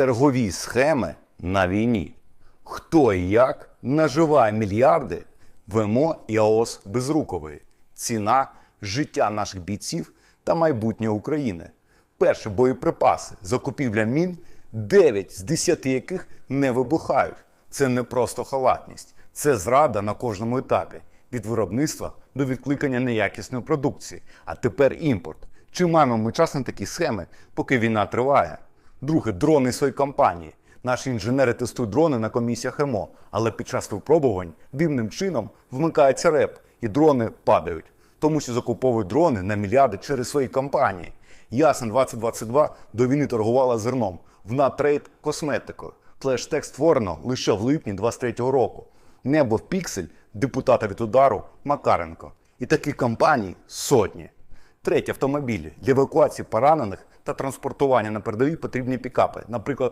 Торгові схеми на війні. Хто і як наживає мільярди в МО і АОС Безрукової. Ціна життя наших бійців та майбутнє України. Перші боєприпаси, закупівля мін, 9 з 10 яких не вибухають. Це не просто халатність, це зрада на кожному етапі від виробництва до відкликання неякісної продукції. А тепер імпорт. Чи маємо ми час на такі схеми, поки війна триває? Друге, дрони своєї компанії. Наші інженери тестують дрони на комісіях МО, але під час випробувань дивним чином вмикається реп, і дрони падають, тому що закуповують дрони на мільярди через свої компанії. Ясен 2022 до війни торгувала зерном, в натрейд косметикою. Флештек створено лише в липні 23-го року. Небо в піксель депутата від удару Макаренко. І таких компаній сотні. Третє автомобілі для евакуації поранених та транспортування на передовій потрібні пікапи, наприклад.